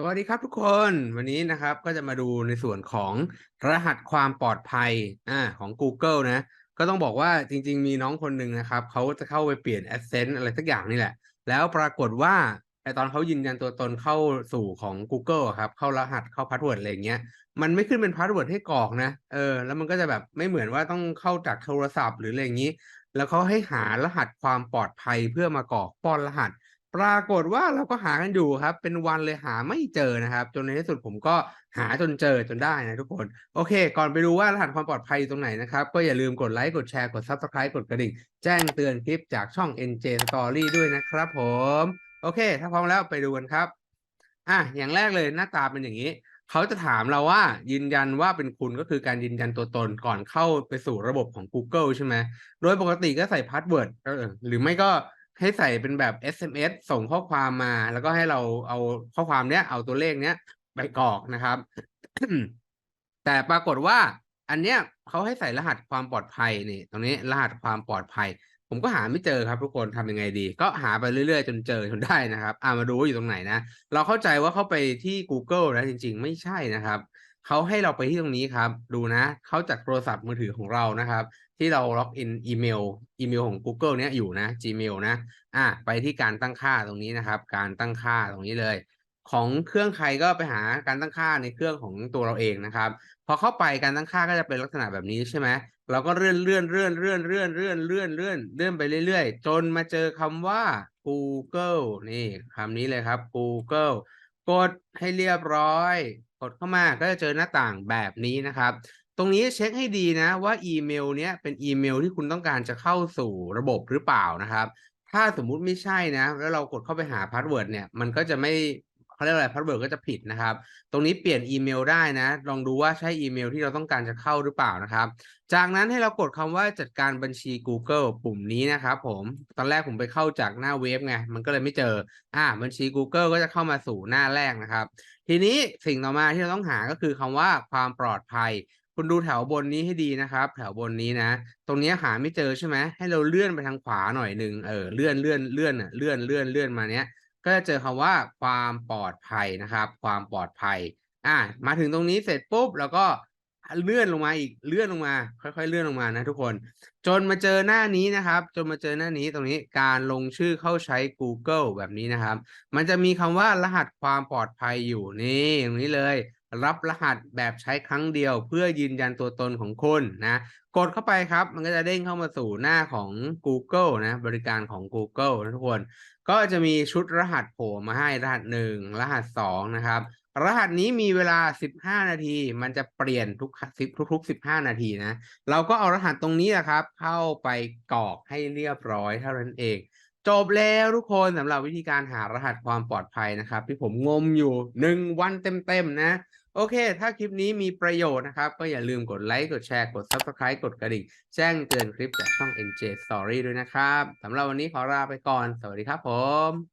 สวัสดีครับทุกคนวันนี้นะครับก็จะมาดูในส่วนของรหัสความปลอดภัยอ่าของ Google นะ ก็ต้องบอกว่าจริง ๆ มีน้องคนหนึ่งนะครับเขาจะเข้าไปเปลี่ยน Adsense อะไรสักอย่างนี่แหละ แล้วปรากฏว่าไอตอนเขายืนยันตัวตนเข้าสู่ของ Google ครับ เข้ารหัสเข้าพาสเวิร์ดอะไรอย่างเงี้ยมันไม่ขึ้นเป็นพาสเวิร์ดให้กรอกนะเออแล้วมันก็จะแบบไม่เหมือนว่าต้องเข้าจากโทรศัพท์หรืออะไรอย่างนี้ แล้วเขาให้หารหัสความปลอดภัยเพื่อมากรอกป้อนรหัส ปรากฏว่าเราก็หากันอยู่ครับ เป็นวันเลยหาไม่เจอนะครับ จนในที่สุดผมก็หาจนเจอจนได้นะทุกคน โอเค ก่อนไปดูว่ารหัสความปลอดภัยอยู่ตรงไหนนะครับ ก็อย่าลืมกดไลค์ กดแชร์ กด Subscribe กดกระดิ่ง แจ้งเตือนคลิปจากช่อง NJ Story ด้วยนะครับผม โอเค ถ้าพร้อมแล้วไปดูกันครับ อะ อย่างแรกเลยหน้าตาเป็นอย่างนี้ เขาจะถามเราว่ายืนยันว่าเป็นคุณก็คือการยืนยันตัวตนก่อนเข้าไปสู่ระบบของ Google ใช่ไหม โดยปกติก็ใส่พาสเวิร์ดหรือไม่ก็ ให้ใส่เป็นแบบ SMS ส่งข้อความมา แล้วก็ให้เราเอาข้อความเนี้ย เอาตัวเลขเนี้ยไปกรอกนะครับ แต่ปรากฏว่า อันเนี้ยเขาให้ใส่รหัสความปลอดภัยนี่ ตรงนี้รหัสความปลอดภัย ผมก็หาไม่เจอครับ ทุกคนทำยังไงดี ก็หาไปเรื่อยๆ จนเจอจนได้นะครับอ่ามาดูว่าอยู่ตรงไหนนะ เราเข้าใจว่าเข้าไปที่ Google นะจริง ๆ ไม่ใช่นะครับ เขาให้เราไปที่ตรงนี้ครับ ดูนะ เขาจากโทรศัพท์มือถือของเรานะครับ ที่เราล็อกอินอีเมลอีเมลของ Google เนี้ยอยู่นะ Gmail นะ อะไปที่การตั้งค่าตรงนี้นะครับ การตั้งค่าตรงนี้เลย ของเครื่องใครก็ไปหาการตั้งค่าในเครื่องของตัวเราเองนะครับพอเข้าไปการตั้งค่าก็จะเป็นลักษณะแบบนี้ใช่ไหมเราก็เลื่อนเลื่อนเลื่อนเลื่อนเลื่อนเลื่อนเลื่อนเลื่อนเลื่อนไปเรื่อยๆ จนมาเจอคำว่า Google นี่คำนี้เลยครับ Google กดให้เรียบร้อย กดเข้ามาก็จะเจอหน้าต่างแบบนี้นะครับ ตรงนี้เช็คให้ดีนะว่าอีเมลเนี้ยเป็นอีเมลที่คุณต้องการจะเข้าสู่ระบบหรือเปล่านะครับ ถ้าสมมุติไม่ใช่นะ แล้วเรากดเข้าไปหาพาสเวิร์ดเนี่ยมันก็จะไม่ เขาเรียกอะไรพาสเวิร์ดก็จะผิดนะครับ ตรงนี้เปลี่ยนอีเมลได้นะ ลองดูว่าใช่อีเมลที่เราต้องการจะเข้าหรือเปล่านะครับ จากนั้นให้เรากดคำว่าจัดการบัญชี Google ปุ่มนี้นะครับผมตอนแรกผมไปเข้าจากหน้าเว็บไงมันก็เลยไม่เจออ่าบัญชี Google ก็จะเข้ามาสู่หน้าแรกนะครับ ทีนี้สิ่งต่อมาที่เราต้องหาก็คือคำว่าความปลอดภัยคุณดูแถวบนนี้ให้ดีนะครับ แถวบนนี้นะ ตรงนี้หาไม่เจอใช่ไหมให้เราเลื่อนไปทางขวาหน่อยหนึ่งเออเลื่อนเลื่อนเลื่อนอะเลื่อนเลื่อนเลื่อนมาเนี้ย ก็จะเจอคำว่าความปลอดภัยนะครับ ความปลอดภัย อ่ามาถึงตรงนี้เสร็จปุ๊บ แล้วก็ เลื่อนลงมาอีกเลื่อนลงมา ค่อยๆ เลื่อนลงมานะทุกคน จนมาเจอหน้านี้นะครับ จนมาเจอหน้านี้ตรงนี้การลงชื่อเข้าใช้ Google แบบนี้นะครับ มันจะมีคำว่ารหัสความปลอดภัยอยู่นี่ตรงนี้เลย รับรหัสแบบใช้ครั้งเดียว เพื่อยืนยันตัวตนของคุณนะกดเข้าไปครับ มันก็จะเด้งเข้ามาสู่หน้าของ Google นะ บริการของ Google นะทุกคน ก็จะมีชุดรหัสโผล่มาให้รหัสหนึ่งรหัสสองนะครับ รหัสนี้มีเวลา 15 นาที มันจะเปลี่ยนทุกทุกๆ 15 นาทีนะ เราก็เอารหัสตรงนี้นะครับ เข้าไปกรอกให้เรียบร้อยเท่านั้นเอง จบแล้วทุกคนสำหรับวิธีการหารหัสความปลอดภัยนะครับ ที่ผมงมอยู่หนึ่งวันเต็มๆนะ โอเค ถ้าคลิปนี้มีประโยชน์นะครับ ก็อย่าลืมกดไลค์กดแชร์กด Subscribe กดกระดิ่งแจ้งเตือนคลิปจากช่อง NJ Story ด้วยนะครับสำหรับวันนี้ขอลาไปก่อน สวัสดีครับผม